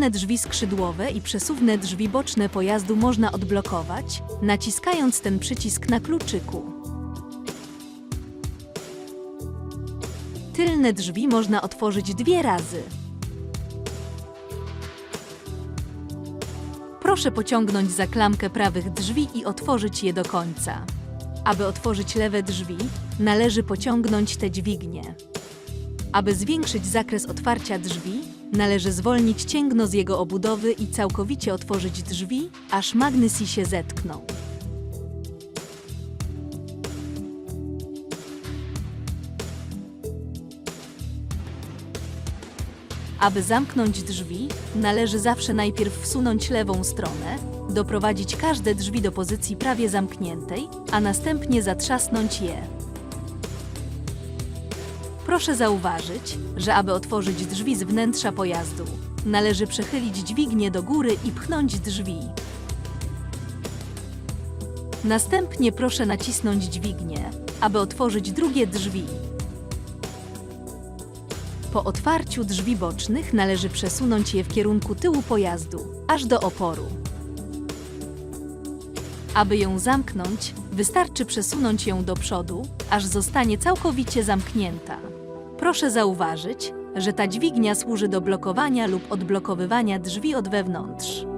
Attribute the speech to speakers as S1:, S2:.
S1: Tylne drzwi skrzydłowe i przesuwne drzwi boczne pojazdu można odblokować, naciskając ten przycisk na kluczyku. Tylne drzwi można otworzyć dwie razy. Proszę pociągnąć za klamkę prawych drzwi i otworzyć je do końca. Aby otworzyć lewe drzwi, należy pociągnąć te dźwignie. Aby zwiększyć zakres otwarcia drzwi, należy zwolnić cięgno z jego obudowy i całkowicie otworzyć drzwi, aż magnesy się zetkną. Aby zamknąć drzwi, należy zawsze najpierw wsunąć lewą stronę, doprowadzić każde drzwi do pozycji prawie zamkniętej, a następnie zatrzasnąć je. Proszę zauważyć, że aby otworzyć drzwi z wnętrza pojazdu, należy przechylić dźwignię do góry i pchnąć drzwi. Następnie proszę nacisnąć dźwignię, aby otworzyć drugie drzwi. Po otwarciu drzwi bocznych należy przesunąć je w kierunku tyłu pojazdu, aż do oporu. Aby ją zamknąć, wystarczy przesunąć ją do przodu, aż zostanie całkowicie zamknięta. Proszę zauważyć, że ta dźwignia służy do blokowania lub odblokowywania drzwi od wewnątrz.